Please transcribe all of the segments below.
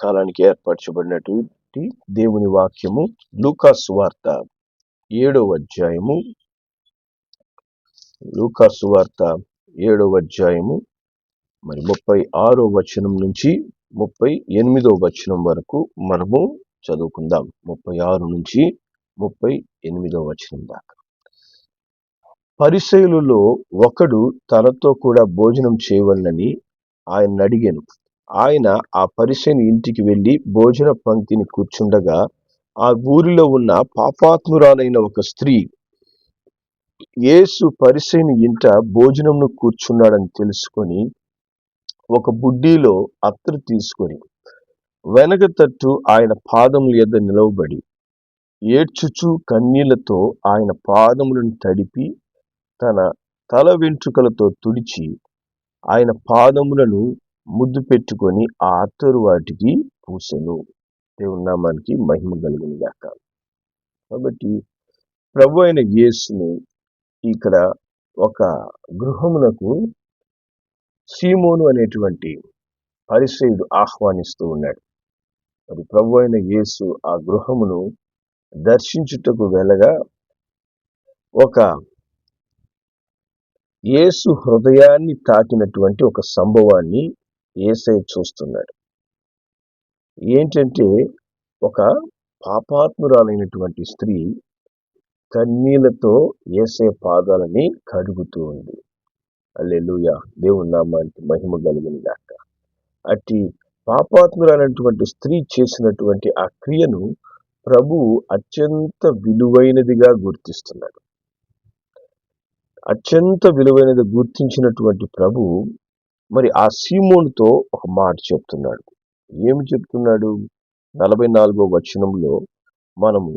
కాలానికి ఏర్పరచబడినటువంటి దేవుని వాక్యము లూకాసు వార్త ఏడవ అధ్యాయము. లూకాసు వార్త ఏడవ అధ్యాయము మరి ముప్పై ఆరో వచనం నుంచి ముప్పై ఎనిమిదో వచనం వరకు మనము చదువుకుందాం. ముప్పై ఆరు నుంచి ముప్పై ఎనిమిదో వచనం దాకా. పరిశైలులో ఒకడు తనతో కూడా భోజనం చేయవలనని ఆయన అడిగాను. ఆయన ఆ పరిశైని ఇంటికి వెళ్ళి భోజన పంక్తిని కూర్చుండగా ఆ ఊరిలో ఉన్న పాపాత్మురాలైన ఒక స్త్రీ యేసు పరిశైని ఇంట భోజనంను కూర్చున్నాడని తెలుసుకొని ఒక బుడ్డీలో అత్తరు తీసుకొని వెనక తట్టు ఆయన పాదముల యొద్ద నిలవబడి ఏడ్చుచు కన్నీళ్ళతో ఆయన పాదములను తడిపి తన తల వెంట్రుకలతో తుడిచి ఆయన పాదములను ముద్దు పెట్టుకొని ఆ అత్తరు వాటికి పూసెను. దేవుని నామానికి మహిమ కలిగిన గాక. కాబట్టి ప్రభు అయిన యేసుని ఇక్కడ ఒక గృహమునకు సీమోను అనేటువంటి పరిసయుడు ఆహ్వానిస్తూ ఉన్నాడు. మరి ప్రభు అయిన యేసు ఆ గృహమును దర్శించుటకు వెళ్ళగా ఒక యేసు హృదయాన్ని తాకినటువంటి ఒక సంభవాన్ని ఏసై చూస్తున్నాడు. ఏంటంటే ఒక పాపాత్మురాలైనటువంటి స్త్రీ కన్నీళ్ళతో ఏసే పాదాలని కడుగుతూ ఉంది. అల్లెలుయ దేవుని నామానికి మహిమ కలిగిన దాక అట్టి పాపాత్మురాలైనటువంటి స్త్రీ చేసినటువంటి ఆ క్రియను ప్రభు అత్యంత విలువైనదిగా గుర్తిస్తున్నాడు. అత్యంత విలువైనది గుర్తించినటువంటి ప్రభు మరి ఆ సీమోన్తో ఒక మాట చెప్తున్నాడు. ఏమి చెప్తున్నాడు? నలభై నాలుగో వచనంలో మనము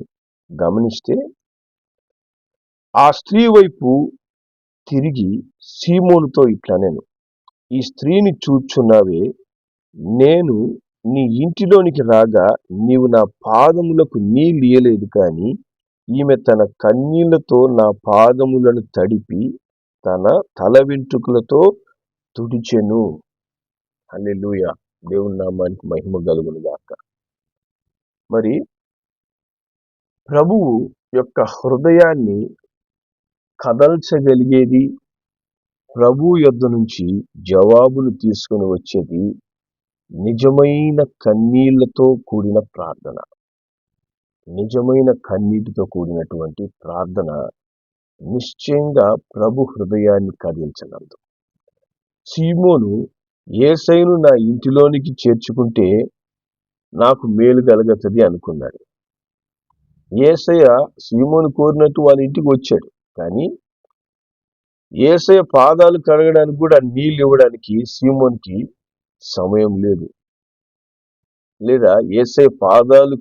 గమనిస్తే ఆ స్త్రీ వైపు తిరిగి సీమోనుతో ఇట్లా నేను ఈ స్త్రీని చూచున్నావే నేను నీ ఇంటిలోనికి రాగా నీవు నా పాదములకు నీళ్ళు ఇయ్యలేదు కానీ ఈమె తన కన్నీళ్ళతో నా పాదములను తడిపి తన తల వెంట్రుకలతో తుడిచెను. అల్లెలుయ దేవుని నామానికి మహిమ కలుగును గాక. మరి ప్రభువు యొక్క హృదయాన్ని కదల్చగలిగేది ప్రభు యొద్ధ నుంచి జవాబును తీసుకుని వచ్చేది నిజమైన కన్నీళ్ళతో కూడిన ప్రార్థన. నిజమైన కన్నీటితో కూడినటువంటి ప్రార్థన నిశ్చయంగా ప్రభు హృదయాన్ని కదిలించగలదు సీమోను ఏసైను నా ఇంటిలోనికి చేర్చుకుంటే నాకు మేలు కలగతుంది అనుకున్నాడు. ఏసయ్య సీమోను కోరినట్టు వాళ్ళ ఇంటికి వచ్చాడు. కానీ ఏసయ పాదాలు కడగడానికి కూడా నీళ్ళు ఇవ్వడానికి సీమోన్కి సమయం లేదు. లేదా ఏసయ పాదాలు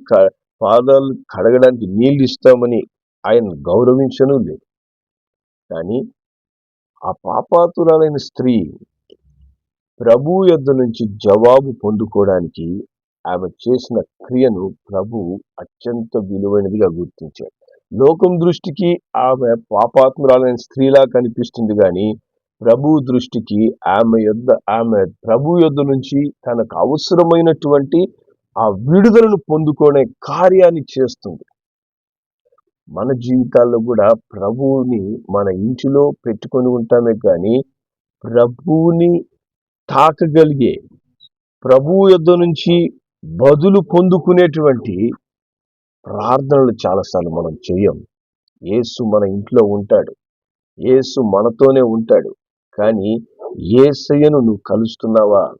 పాదాలు కడగడానికి నీళ్ళు ఇస్తామని ఆయన గౌరవించను లేదు. కానీ ఆ పాపాతురాలైన స్త్రీ ప్రభు యొద్ నుంచి జవాబు పొందుకోవడానికి ఆమె చేసిన క్రియను ప్రభు అత్యంత విలువైనదిగా గుర్తించాడు. లోకం దృష్టికి ఆమె పాపాత్మురాలైన స్త్రీలా కనిపిస్తుంది కానీ ప్రభు దృష్టికి ఆమె యొద్ ఆమె ప్రభు యొద్ నుంచి తనకు అవసరమైనటువంటి ఆ విడుదలను పొందుకునే కార్యాన్ని చేస్తుంది. మన జీవితాల్లో కూడా ప్రభువుని మన ఇంటిలో పెట్టుకొని ఉంటామే కానీ ప్రభువుని తాకగలిగే ప్రభువు యుద్ధ నుంచి బదులు పొందుకునేటువంటి ప్రార్థనలు చాలాసార్లు మనం చేయం. ఏసు మన ఇంట్లో ఉంటాడు. ఏసు మనతోనే ఉంటాడు. కానీ ఏసయ్యను నువ్వు కలుస్తున్నావా?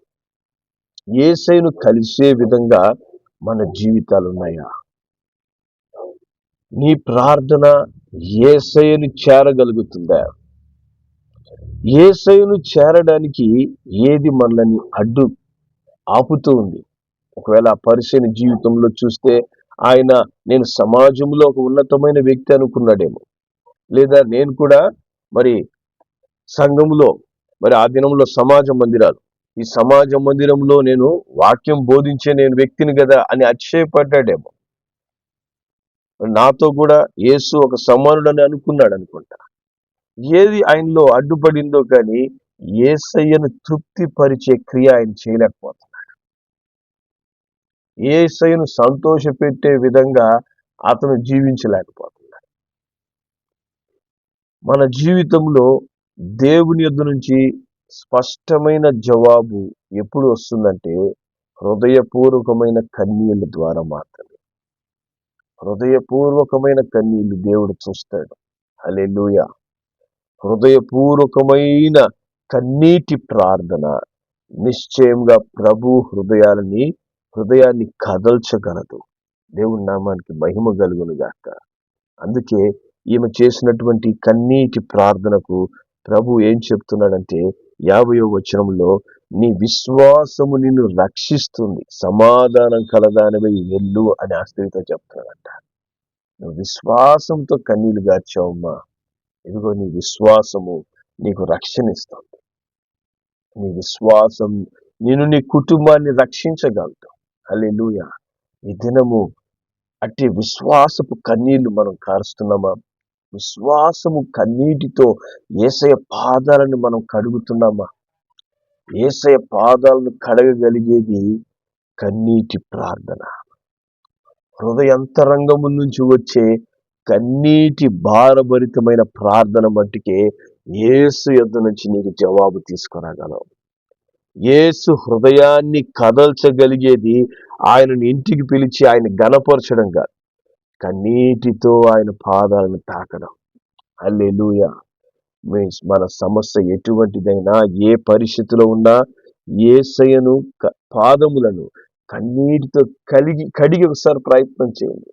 ఏసైను కలిసే విధంగా మన జీవితాలు ఉన్నాయా నీ ప్రార్థన ఏసయ్యను చేరగలుగుతుందా? ఏసైను చేరడానికి ఏది మనల్ని అడ్డు ఆపుతూ ఉంది. ఒకవేళ ఆ పరిశీలన జీవితంలో చూస్తే ఆయన నేను సమాజంలో ఒక ఉన్నతమైన వ్యక్తి అనుకున్నాడేమో. లేదా నేను కూడా మరి సంఘంలో మరి ఆ దినంలో సమాజ మందిరాలు. ఈ సమాజ మందిరంలో నేను వాక్యం బోధించే నేను వ్యక్తిని కదా అని అతిశయపడ్డాడేమో. నాతో కూడా యేసు ఒక సమానుడని అనుకున్నాడు అనుకుంటా ఏది ఆయనలో అడ్డుపడిందో కానీ ఏసయ్యను తృప్తిపరిచే క్రియ ఆయన చేయలేకపోతున్నాడు. ఏసయ్యను సంతోషపెట్టే విధంగా అతను జీవించలేకపోతున్నాడు. మన జీవితంలో దేవుని యొద్ నుంచి స్పష్టమైన జవాబు ఎప్పుడు వస్తుందంటే హృదయపూర్వకమైన కన్నీళ్ళ ద్వారా మాత్రమే. హృదయపూర్వకమైన కన్నీళ్ళు దేవుడు చూస్తాడు. హల్లెలూయ. హృదయపూర్వకమైన కన్నీటి ప్రార్థన. నిశ్చయంగా ప్రభు హృదయాలని హృదయాన్ని కదల్చగలదు. దేవుని నామానికి మహిమ కలుగును గాక. అందుకే ఈమె చేసినటువంటి కన్నీటి ప్రార్థనకు ప్రభు ఏం చెప్తున్నాడంటే యాభయో వచనంలో నీ విశ్వాసము నిన్ను రక్షిస్తుంది. సమాధానం కలదానివై వెళ్ళు అని ఆస్తితో చెప్తున్నాడంట. నువ్వు విశ్వాసంతో కన్నీళ్ళు గార్చావమ్మా. ఇదిగో నీ విశ్వాసము నీకు రక్షణ ఇస్తుంది నీ విశ్వాసం నేను నీ కుటుంబాన్ని రక్షించగలుగుతాం. అల్లెలుయ ఈ దినము అట్టి విశ్వాసపు కన్నీళ్ళు మనం కారుస్తున్నామా? విశ్వాసము కన్నీటితో ఏసయ పాదాలను మనం కడుగుతున్నామా? ఏసయ పాదాలను కడగగలిగేది కన్నీటి ప్రార్థన. హృదయంతరంగము నుంచి వచ్చే కన్నీటి భారభరితమైన ప్రార్థన మట్టుకే ఏసు యొద్ద నుంచి నీకు జవాబు తీసుకురాగలవు. ఏసు హృదయాన్ని కదల్చగలిగేది ఆయనను ఇంటికి పిలిచి ఆయన గణపరచడం కాదు. కన్నీటితో ఆయన పాదాలను తాకడం. అల్లెలుయ మీన్స్ మన సమస్య ఎటువంటిదైనా ఏ పరిస్థితిలో ఉన్నా ఏసయను క- పాదములను కన్నీటితో కలిగి కడిగి ఒకసారి ప్రయత్నం చేయండి.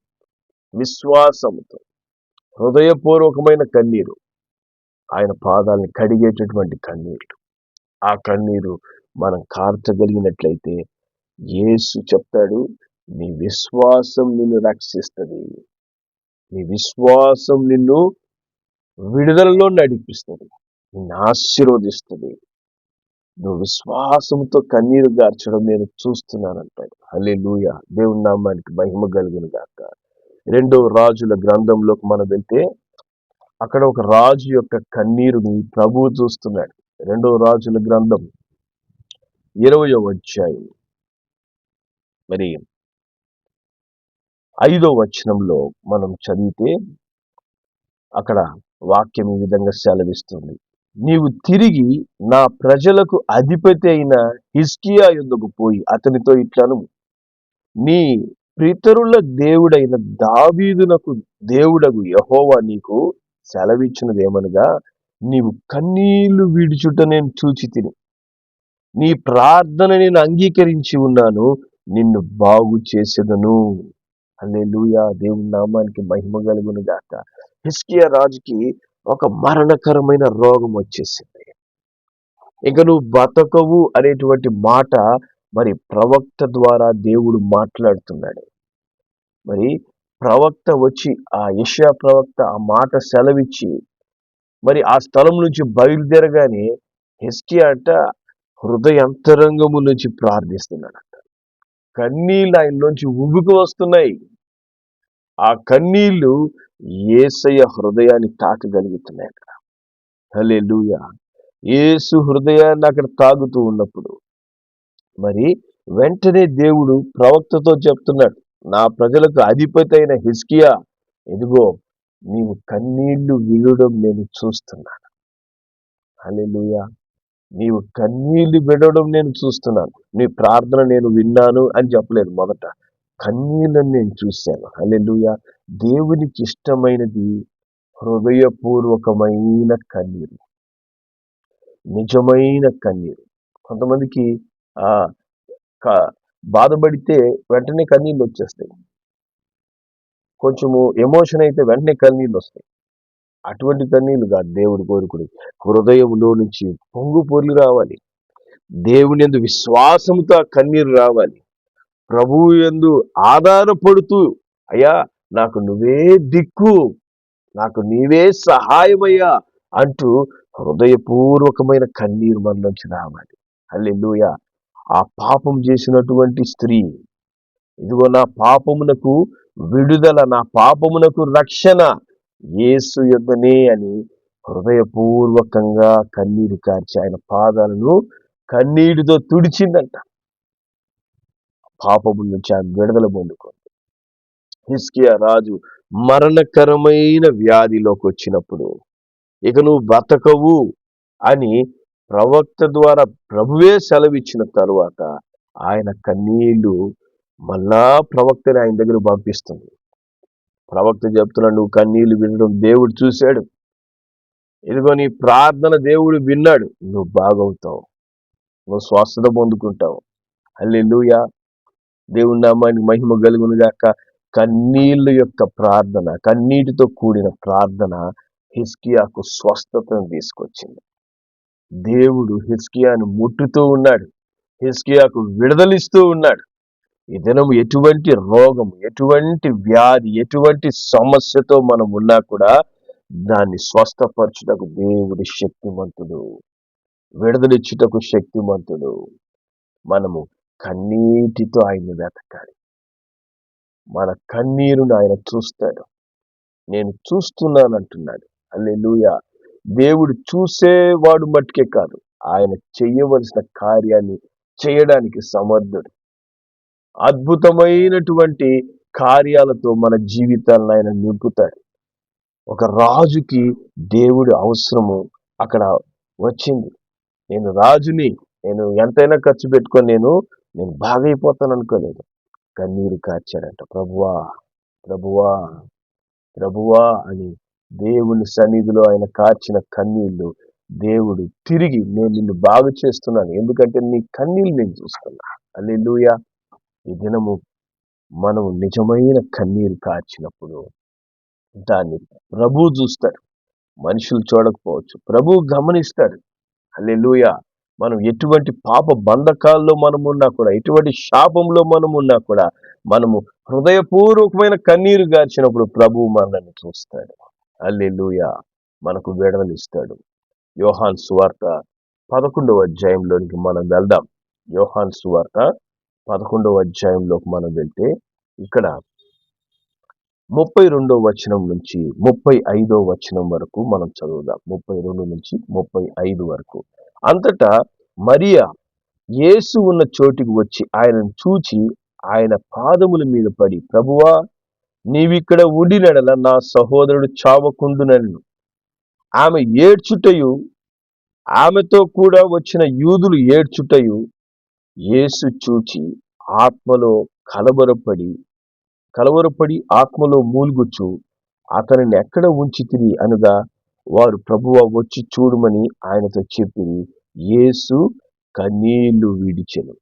విశ్వాసంతో హృదయపూర్వకమైన కన్నీరు. ఆయన పాదాలను కడిగేటటువంటి కన్నీరు. ఆ కన్నీరు మనం కార్చగలిగినట్లయితే యేసు చెప్తాడు నీ విశ్వాసం నిన్ను రక్షిస్తుంది. నీ విశ్వాసం నిన్ను విడుదలలో నడిపిస్తుంది. నిన్ను ఆశీర్వదిస్తుంది. నువ్వు విశ్వాసంతో కన్నీరు గార్చడం నేను చూస్తున్నానంటాడు. హలే లూయ దేవుని నామానికి మహిమ కలిగిన గాక రెండో రాజుల గ్రంథంలోకి మనం వెళ్తే అక్కడ ఒక రాజు యొక్క కన్నీరుని ప్రభువు చూస్తున్నాడు. రెండో రాజుల గ్రంథం ఇరవయో అధ్యాయం. మరి ఐదో వచనంలో మనం చదివితే అక్కడ వాక్యం ఈ విధంగా సెలవిస్తుంది. నీవు తిరిగి నా ప్రజలకు అధిపతి అయిన హిస్కియా యుద్ధకు పోయి అతనితో ఇట్లను నీ పితరుల దేవుడైన దావీదునకు దేవుడగు యహోవా నీకు సెలవిచ్చినదేమనగా నీవు కన్నీళ్ళు విడుచుట నేను చూచి తిని నీ ప్రార్థన నేను అంగీకరించి ఉన్నాను నిన్ను బాగు చేసేదను. లూయా దేవుని నామానికి మహిమ కలుగును గాక. హిస్కియా రాజుకి ఒక మరణకరమైన రోగం వచ్చేసింది. ఇక నువ్వు బతకవు అనేటువంటి మాట మరి ప్రవక్త ద్వారా దేవుడు మాట్లాడుతున్నాడు. మరి ప్రవక్త వచ్చి ఆ యెషయా ప్రవక్త ఆ మాట సెలవిచ్చి మరి ఆ స్థలం నుంచి బయలుదేరగానే హిస్కియా అంట హృదయంతరంగము నుంచి ప్రార్థిస్తున్నాడంట. కన్నీళ్ళు నుంచి ఉబుకు వస్తున్నాయి. ఆ కన్నీళ్ళు ఏసయ్య హృదయాన్ని తాకగలుగుతున్నాయి అక్కడ హలే యేసు హృదయాన్ని అక్కడ తాగుతూ ఉన్నప్పుడు మరి వెంటనే దేవుడు ప్రవక్తతో చెప్తున్నాడు నా ప్రజలకు అధిపతి అయిన హిస్కియా ఎదుగో నీవు కన్నీళ్ళు విడడం నేను చూస్తున్నాను. హల్లెలూయా. నీవు కన్నీళ్ళు విడడం నేను చూస్తున్నాను. నీ ప్రార్థన నేను విన్నాను అని చెప్పలేదు మొదట. కన్నీళ్ళని నేను చూశాను. హల్లెలూయా. దేవునికి ఇష్టమైనది హృదయపూర్వకమైన కన్నీరు. నిజమైన కన్నీరు. కొంతమందికి బాధపడితే వెంటనే కన్నీళ్ళు వచ్చేస్తాయి. కొంచెము ఎమోషన్ అయితే వెంటనే కన్నీళ్ళు వస్తాయి. అటువంటి కన్నీళ్ళు కాదు దేవుడు కోరుకుని హృదయంలో నుంచి పొంగు పొర్లు రావాలి. దేవుని ఎందు విశ్వాసంతో కన్నీరు రావాలి. ప్రభువు ఎందు ఆధారపడుతూ అయ్యా నాకు నువ్వే దిక్కు నాకు నీవే సహాయమయ్యా అంటూ హృదయపూర్వకమైన కన్నీరు మనలోంచి రావాలి. అల్లెలుయా ఆ పాపం చేసినటువంటి స్త్రీ ఇదిగో నా పాపమునకు విడుదల నా పాపమునకు రక్షణ యేసు యొద్దనే అని హృదయపూర్వకంగా కన్నీరు కార్చి ఆయన పాదాలను కన్నీటితో తుడిచిందంట. పాపము నుంచి ఆ విడుదల పొందుకుంది. హిస్కియా రాజు మరణకరమైన వ్యాధిలోకి వచ్చినప్పుడు ఇక నువ్వు బతకవు అని ప్రవక్త ద్వారా ప్రభువే సెలవిచ్చిన తరువాత ఆయన కన్నీళ్ళు మళ్ళా ప్రవక్తని ఆయన దగ్గర పంపిస్తుంది. ప్రవక్త చెప్తున్నాడు నువ్వు కన్నీళ్ళు వినడం దేవుడు చూశాడు. ఇదిగో నీ ప్రార్థన దేవుడు విన్నాడు. నువ్వు బాగవుతావు. నువ్వు స్వస్థత పొందుకుంటావు. అల్లెలుయా దేవుని నామానికి మహిమ కలుగును గాక. కన్నీళ్ళ యొక్క ప్రార్థన కన్నీటితో కూడిన ప్రార్థన హిస్కియాకు స్వస్థతను తీసుకొచ్చింది. దేవుడు హిస్కియాను ముట్టుతూ ఉన్నాడు. హిస్కియాకు విడుదలిస్తూ ఉన్నాడు. ఈ దినం ఎటువంటి రోగం ఎటువంటి వ్యాధి ఎటువంటి సమస్యతో మనం ఉన్నా కూడా దాన్ని స్వస్థపరచుటకు దేవుడి శక్తిమంతుడు. విడుదలిచ్చుటకు శక్తిమంతుడు. మనము కన్నీటితో ఆయన్ని వెతకాలి. మన కన్నీరును ఆయన చూస్తాడు. నేను చూస్తున్నాను అంటున్నాడు అల్లెలుయ దేవుడు చూసేవాడు మట్టుకే కాదు. ఆయన చేయవలసిన కార్యాన్ని చేయడానికి సమర్థుడు. అద్భుతమైనటువంటి కార్యాలతో మన జీవితాలను ఆయన నింపుతాడు. ఒక రాజుకి దేవుడి అవసరము అక్కడ వచ్చింది. నేను రాజుని నేను ఎంతైనా ఖర్చు పెట్టుకొని నేను నేను బాగైపోతాను అనుకోలేదు. కన్నీరు కార్చాడంట. ప్రభువా ప్రభువా ప్రభువా అని దేవుని సన్నిధిలో ఆయన కార్చిన కన్నీళ్ళు దేవుడు తిరిగి నేను నిన్ను బాగు చేస్తున్నాను. ఎందుకంటే నీ కన్నీళ్ళు నేను చూస్తున్నా. అల్లెలుయ ఈ దినము మనం నిజమైన కన్నీరు కార్చినప్పుడు దాన్ని ప్రభు చూస్తాడు. మనుషులు చూడకపోవచ్చు. ప్రభు గమనిస్తాడు. అల్లెలుయ మనం ఎటువంటి పాప బంధకాల్లో మనం ఉన్నా కూడా ఎటువంటి శాపంలో మనం ఉన్నా కూడా మనము హృదయపూర్వకమైన కన్నీరు గార్చినప్పుడు ప్రభు మనల్ని చూస్తాడు. అల్లెలుయ మనకు విడదలిస్తాడు యోహాన్ సువార్త పదకొండవ అధ్యాయంలోనికి మనం వెళ్దాం. యోహాన్ సువార్త పదకొండవ అధ్యాయంలోకి మనం వెళ్తే ఇక్కడ ముప్పై రెండో వచనం నుంచి ముప్పై ఐదో వచనం వరకు మనం చదువుదాం. ముప్పై రెండు నుంచి ముప్పై ఐదు వరకు. అంతటా మరియా యేసు ఉన్న చోటికి వచ్చి ఆయనను చూచి ఆయన పాదముల మీద పడి ప్రభువా నీవిక్కడ ఉండినడల నా సహోదరుడు చావకుండునను ఆమె ఏడ్చుటయు ఆమెతో కూడా వచ్చిన యూదులు ఏడ్చుటయు యేసు చూచి ఆత్మలో కలవరపడి కలవరపడి ఆత్మలో మూలుగుచు అతనిని ఎక్కడ ఉంచి తిరిగి అనగా వారు ప్రభువ వచ్చి చూడమని ఆయనతో చెప్పి యేసు కన్నీళ్ళు విడిచెను.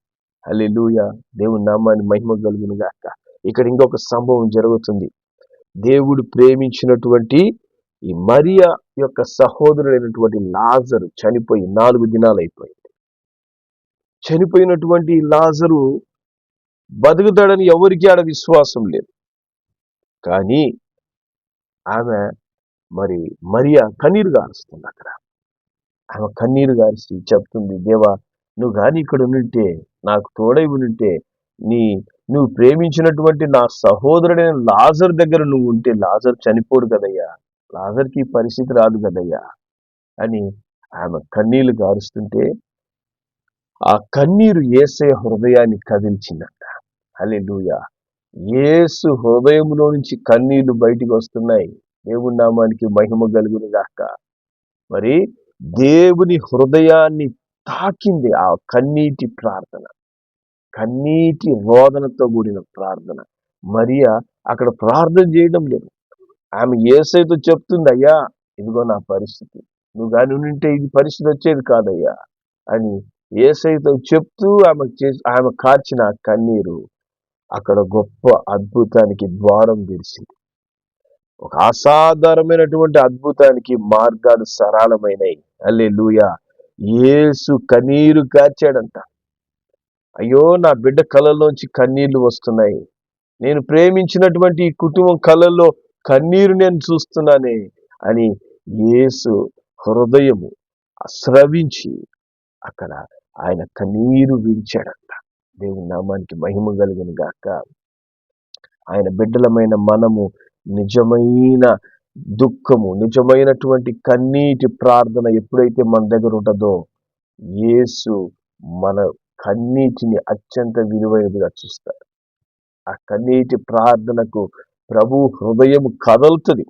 అల్లెలుయ దేవుని నామాన్ని మహిమ కలుగునుగాక. ఇక్కడ ఇంకొక సంభవం జరుగుతుంది. దేవుడు ప్రేమించినటువంటి ఈ మరియా యొక్క సహోదరుడైనటువంటి లాజరు చనిపోయి నాలుగు దినాలు అయిపోయింది చనిపోయినటువంటి లాజరు బతుకుతాడని ఎవరికి ఆడ విశ్వాసం లేదు. కానీ ఆమె మరి మరియా కన్నీరు గారుస్తుంది అక్కడ. ఆమె కన్నీరు గారిసి చెప్తుంది దేవా నువ్వు కానీ ఇక్కడ ఉంటే నాకు తోడై ఉంటే నీ నువ్వు ప్రేమించినటువంటి నా సహోదరుడైన లాజర్ దగ్గర నువ్వు ఉంటే లాజర్ చనిపోడు కదయ్యా. లాజర్కి పరిస్థితి రాదు కదయ్యా. అని ఆమె కన్నీళ్ళు గారుస్తుంటే ఆ కన్నీరు ఏసే హృదయాన్ని కదిల్చిందంట. లూయా ఏసు హృదయంలో నుంచి కన్నీళ్ళు బయటికి వస్తున్నాయి. దేవుని నామానికి మహిమ కలుగును గాక. మరి దేవుని హృదయాన్ని తాకింది ఆ కన్నీటి ప్రార్థన. కన్నీటి రోదనతో కూడిన ప్రార్థన. మరియా అక్కడ ప్రార్థన చేయడం లేదు. ఆమె ఏసైతో చెప్తుంది అయ్యా ఇదిగో నా పరిస్థితి. నువ్వు కానీ ఉంటే ఇది పరిస్థితి వచ్చేది కాదయ్యా అని ఏసైతో చెప్తూ ఆమె ఆమె కార్చిన కన్నీరు అక్కడ గొప్ప అద్భుతానికి ద్వారం తెరిచింది ఒక అసాధారణమైనటువంటి అద్భుతానికి మార్గాలు సరళమైనవి అల్లే లూయా ఏసు కన్నీరు కార్చాడంట అయ్యో నా బిడ్డ కళ్ళలోంచి కన్నీళ్ళు వస్తున్నాయి. నేను ప్రేమించినటువంటి ఈ కుటుంబం కళ్ళల్లో కన్నీరు నేను చూస్తున్నానే అని యేసు హృదయము స్రవించి అక్కడ ఆయన కన్నీరు విడిచాడంట దేవుని నామానికి మహిమ కలిగిన గాక. ఆయన బిడ్డలమైన మనము నిజమైన దుఃఖము నిజమైనటువంటి కన్నీటి ప్రార్థన ఎప్పుడైతే మన దగ్గర ఉంటుందో యేసు మన కన్నీటిని అత్యంత విలువైనదిగా చూస్తారు. ఆ కన్నీటి ప్రార్థనకు ప్రభు హృదయం కదలుతుంది.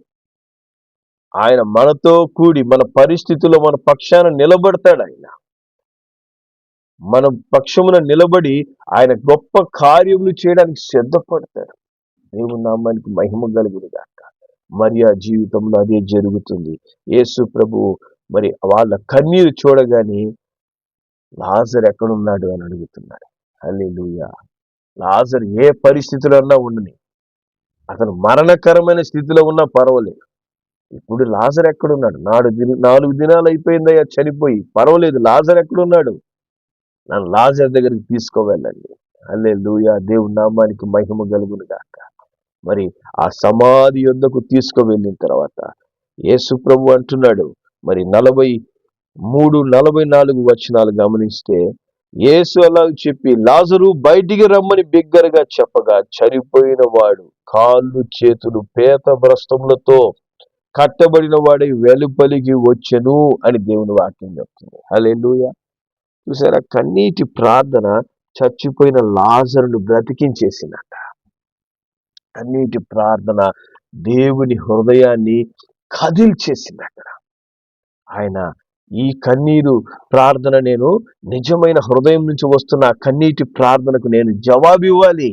ఆయన మనతో కూడి మన పరిస్థితుల్లో మన పక్షాన నిలబడతాడు ఆయన. మన పక్షమున నిలబడి ఆయన గొప్ప కార్యములు చేయడానికి సిద్ధపడతాడు. దేవుని నామానికి మహిమ కలుగును కాక మరి ఆ జీవితంలో అదే జరుగుతుంది. యేసు ప్రభు మరి వాళ్ళ కన్నీరు చూడగానే లాజర్ ఎక్కడున్నాడు అని అడుగుతున్నాడు హల్లెలూయా. లాజర్ ఏ పరిస్థితిలో అన్నా ఉండని. అతను మరణకరమైన స్థితిలో ఉన్నా పర్వాలేదు. ఇప్పుడు లాజర్ ఎక్కడున్నాడు? నాడు దిన నాలుగు దినాలు అయిపోయిందయ్యా చనిపోయి. పర్వాలేదు లాజర్ ఎక్కడున్నాడు? నన్ను లాజర్ దగ్గరికి తీసుకువెళ్ళండి. అల్లే లూయా దేవుడి నామానికి మహిమ కలుగును కాక మరి ఆ సమాధి యొద్దకు తీసుకువెళ్ళిన తర్వాత యేసు ప్రభు అంటున్నాడు మరి నలభై మూడు నలభై నాలుగు వచనాలు గమనిస్తే యేసు అలా చెప్పి లాజరు బయటికి రమ్మని బిగ్గరగా చెప్పగా చనిపోయిన వాడు కాళ్ళు చేతులు పేత భ్రష్టములతో కట్టబడిన వాడి వెలుపలికి వచ్చెను అని దేవుని వాక్యం చెప్తుంది. హలెలుయ చూసారా? కన్నీటి ప్రార్థన చచ్చిపోయిన లాజరును బ్రతికించేసిందట. కన్నీటి ప్రార్థన దేవుని హృదయాన్ని కదిల్చేసింది ఆయన ఈ కన్నీరు ప్రార్థన నేను నిజమైన హృదయం నుంచి వస్తున్న ఆ కన్నీటి ప్రార్థనకు నేను జవాబు ఇవ్వాలి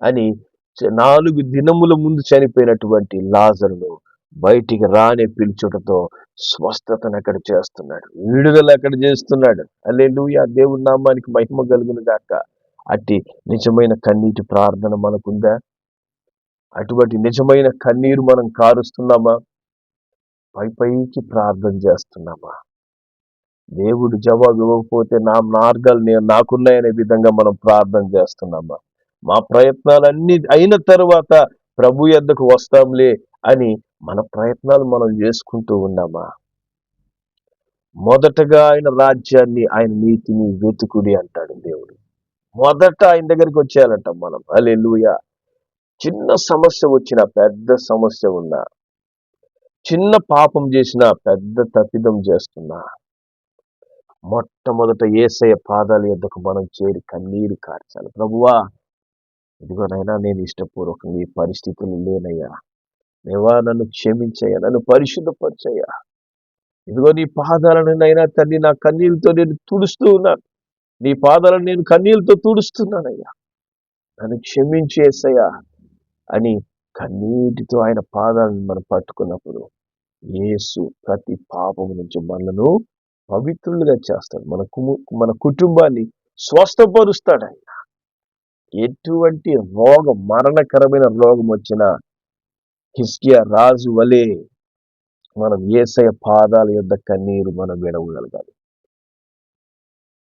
అని నాలుగు దినముల ముందు చనిపోయినటువంటి లాజరును బయటికి రానే పిలుచుటతో స్వస్థతను అక్కడ చేస్తున్నాడు. విడుదల అక్కడ చేస్తున్నాడు. అల్లెలుయా దేవుడి నామానికి మహిమ కలుగును గాక. అట్టి నిజమైన కన్నీటి ప్రార్థన మనకుందా? అటువంటి నిజమైన కన్నీరు మనం కారుస్తున్నామా? పై పైకి ప్రార్థన చేస్తున్నామా? దేవుడు జవాబు ఇవ్వకపోతే నా మార్గాలు నేను నాకున్నాయనే విధంగా మనం ప్రార్థన చేస్తున్నామా? మా ప్రయత్నాలన్నీ అయిన తర్వాత ప్రభు ఎద్దకు వస్తాంలే అని మన ప్రయత్నాలు మనం చేసుకుంటూ ఉన్నామా? మొదటగా ఆయన రాజ్యాన్ని ఆయన నీతిని వెతుకుడి అంటాడు దేవుడు. మొదట ఆయన దగ్గరికి వచ్చేయాలంట మనం. అలెలుయ చిన్న సమస్య వచ్చిన పెద్ద సమస్య ఉన్నా చిన్న పాపం చేసిన పెద్ద తప్పిదం చేస్తున్నా. మొట్టమొదట ఏసయ పాదాల ఎద్దకు మనం చేరి కన్నీరు కార్చాలి. ప్రభువా ఇదిగోనైనా నేను ఇష్టపూర్వకంగా ఈ పరిస్థితులు లేనయ్యా. నేవా నన్ను క్షమించయ్యా నన్ను పరిశుద్ధపరచయ్యా. ఇదిగో నీ పాదాలను నైనా తండ్రి నా కన్నీళ్ళతో నేను తుడుస్తూ ఉన్నాను. నీ పాదాలను నేను కన్నీళ్ళతో తుడుస్తున్నానయ్యా. నన్ను క్షమించేసయ్యా అని కన్నీటితో ఆయన పాదాలను మనం పట్టుకున్నప్పుడు యేసు ప్రతి పాపం నుంచి మనలను పవిత్రులుగా చేస్తాడు. మన కుము మన కుటుంబాన్ని స్వస్థపరుస్తాడు ఆయన. ఎటువంటి రోగం మరణకరమైన రోగం వచ్చినా హిస్కియా రాజు వలె మనం ఏసయ పాదాల యొద్ద కన్నీరు మనం విడవగలగాలి.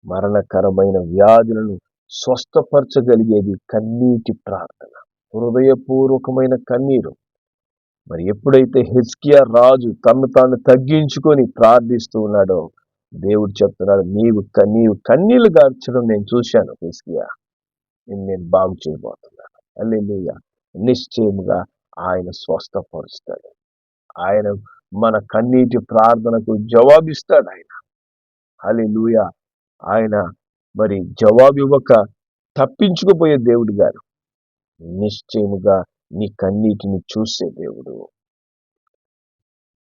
మరణకరమైన వ్యాధులను స్వస్థపరచగలిగేది కన్నీటి ప్రార్థన. హృదయపూర్వకమైన కన్నీరు. మరి ఎప్పుడైతే హెచ్కియా రాజు తను తాను తగ్గించుకొని ప్రార్థిస్తూ ఉన్నాడో దేవుడు చెప్తున్నాడు నీవు నీవు కన్నీళ్ళు గార్చడం నేను చూశాను హెస్కియా నిన్ను నేను బాగు చేయబోతున్నాను. అల్లెలుయ నిశ్చయముగా ఆయన స్వస్థపరుస్తాడు. ఆయన మన కన్నీటి ప్రార్థనకు జవాబిస్తాడు ఆయన. హల్లెలూయ. ఆయన మరి జవాబు ఇవ్వక తప్పించుకుపోయే దేవుడు గారు. నిశ్చయముగా నీ కన్నీటిని చూసే దేవుడు.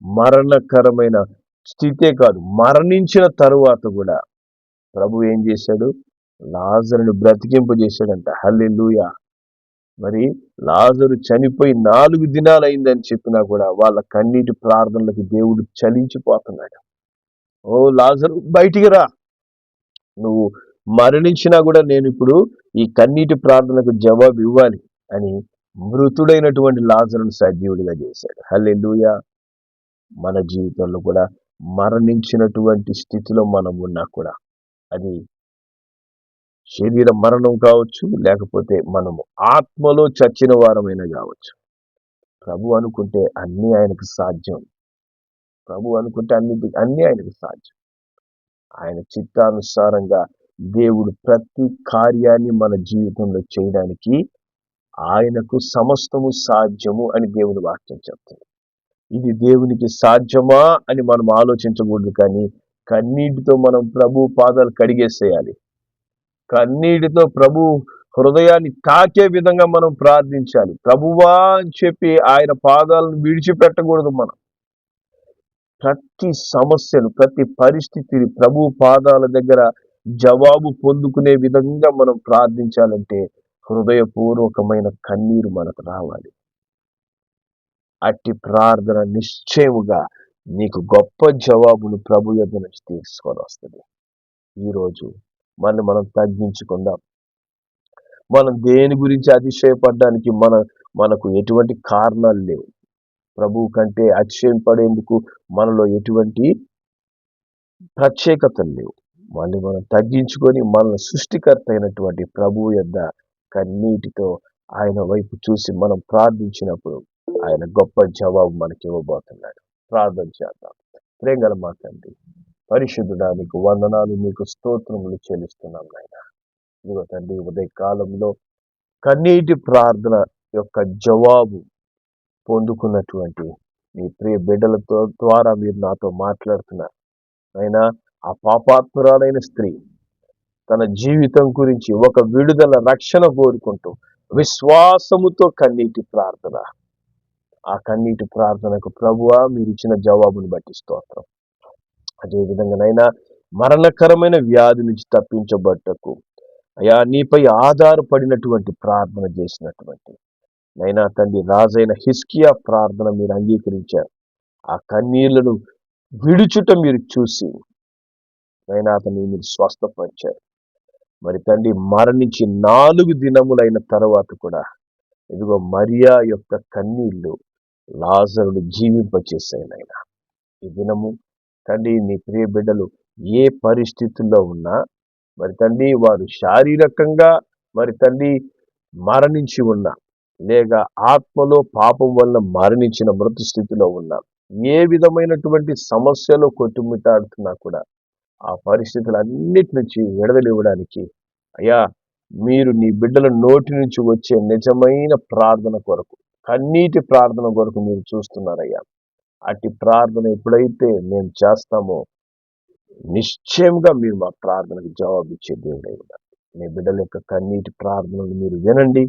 మరణకరమైన స్థితే కాదు మరణించిన తరువాత కూడా ప్రభు ఏం చేశాడు? లాజరుని బ్రతికింపజేశాడంట. హల్లెలూయ! మరి లాజరు చనిపోయి నాలుగు దినాలు అయిందని చెప్పినా కూడా వాళ్ళ కన్నీటి ప్రార్థనలకు దేవుడు చలించిపోతున్నాడు. ఓ లాజరు బయటికి రా. నువ్వు మరణించినా కూడా నేను ఇప్పుడు ఈ కన్నీటి ప్రార్థనకు జవాబు ఇవ్వాలి అని మృతుడైనటువంటి లాజరును సజీవుడిగా చేశాడు. హల్లెలూయా. మన జీవితంలో కూడా మరణించినటువంటి స్థితిలో మనం ఉన్నా కూడా అది శరీర మరణం కావచ్చు లేకపోతే మనము ఆత్మలో చచ్చిన వారమైనా కావచ్చు. ప్రభు అనుకుంటే అన్ని ఆయనకు సాధ్యం. ప్రభు అనుకుంటే అన్ని అన్ని ఆయనకు సాధ్యం. ఆయన చిత్తానుసారంగా దేవుడు ప్రతి కార్యాన్ని మన జీవితంలో చేయడానికి ఆయనకు సమస్తము సాధ్యము అని దేవుని వాక్యం చెప్తుంది. ఇది దేవునికి సాధ్యమా అని మనం ఆలోచించకూడదు కానీ కన్నీటితో మనం ప్రభు పాదాలు కడిగేసేయాలి. కన్నీటితో ప్రభు హృదయాన్ని తాకే విధంగా మనం ప్రార్థించాలి. ప్రభువా అని చెప్పి ఆయన పాదాలను విడిచిపెట్టకూడదు మనం. ప్రతి సమస్యను ప్రతి పరిస్థితిని ప్రభు పాదాల దగ్గర జవాబు పొందుకునే విధంగా మనం ప్రార్థించాలంటే హృదయపూర్వకమైన కన్నీరు మనకు రావాలి. అట్టి ప్రార్థన నిశ్చయముగా నీకు గొప్ప జవాబును ప్రభు యొక్క నుంచి తీసుకొని వస్తుంది. ఈరోజు మనం మనం తగ్గించుకుందాం. మనం దేని గురించి అతిశయపడడానికి మన మనకు ఎటువంటి కారణాలు లేవు. ప్రభు కంటే అతిశయం పడేందుకు మనలో ఎటువంటి ప్రత్యేకతలు లేవు. మళ్ళీ మనం తగ్గించుకొని మన సృష్టికర్త అయినటువంటి ప్రభు యొద్ద కన్నీటితో ఆయన వైపు చూసి మనం ప్రార్థించినప్పుడు ఆయన గొప్ప జవాబు మనకి ఇవ్వబోతున్నాడు. ప్రార్థన చేద్దాం. ప్రేంగల మా తండ్రి పరిశుద్ధుడా మీకు వందనాలు మీకు స్తోత్రములు చెల్లిస్తున్నాం నాయన. ఇదిగో తండ్రి ఉదయ కాలంలో కన్నీటి ప్రార్థన యొక్క జవాబు పొందుకున్నటువంటి మీ ప్రియ బిడ్డలతో ద్వారా మీరు నాతో మాట్లాడుతున్నారు. అయినా ఆ పాపాత్మురాలైన స్త్రీ తన జీవితం గురించి ఒక విడుదల రక్షణ కోరుకుంటూ విశ్వాసముతో కన్నీటి ప్రార్థన. ఆ కన్నీటి ప్రార్థనకు ప్రభువా మీరు ఇచ్చిన జవాబును బట్టి స్తోత్రం. అదేవిధంగానైనా మరణకరమైన వ్యాధి నుంచి తప్పించబట్టకు అయా నీపై ఆధారపడినటువంటి ప్రార్థన చేసినటువంటి నైనా తండ్రి రాజైన హిస్కియా ప్రార్థన మీరు అంగీకరించారు. ఆ కన్నీళ్ళను విడుచుట మీరు చూసి నైనా అతన్ని మీరు స్వస్థపరిచారు. మరి తండ్రి మరణించి నాలుగు దినములైన తర్వాత కూడా ఇదిగో మరియా యొక్క కన్నీళ్ళు లాజరుడు జీవింపచేసాయి నాయన. ఈ దినము తండ్రి నీ ప్రియ బిడ్డలు ఏ పరిస్థితుల్లో ఉన్నా మరి తండ్రి వారు శారీరకంగా మరి తండ్రి మరణించి ఉన్నా లేక ఆత్మలో పాపం వల్ల మరణించిన మృతి స్థితిలో ఉన్నా ఏ విధమైనటువంటి సమస్యలో కొట్టుమిటాడుతున్నా కూడా ఆ పరిస్థితులన్నిటి నుంచి విడుదలివ్వడానికి అయ్యా మీరు నీ బిడ్డల నోటి నుంచి వచ్చే నిజమైన ప్రార్థన కొరకు కన్నీటి ప్రార్థన కొరకు మీరు చూస్తున్నారయ్యా. అట్టి ప్రార్థన ఎప్పుడైతే మేము చేస్తామో నిశ్చయంగా మీరు మా ప్రార్థనకు జవాబు ఇచ్చే దేవుడై ఉన్నారు మీ బిడ్డల యొక్క కన్నీటి ప్రార్థనలు మీరు వినండి.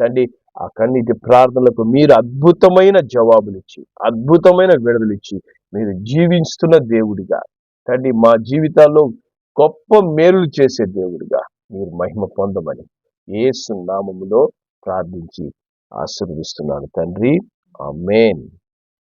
తండ్రి ఆ కన్నీటి ప్రార్థనలకు మీరు అద్భుతమైన జవాబులు ఇచ్చి అద్భుతమైన విడుదలు ఇచ్చి మీరు జీవిస్తున్న దేవుడిగా తండ్రి మా జీవితాల్లో గొప్ప మేలు చేసే దేవుడిగా మీరు మహిమ పొందమని ఏసు నామములో ప్రార్థించి ఆశీర్వదిస్తున్నాను తండ్రి. ఆ మెయిన్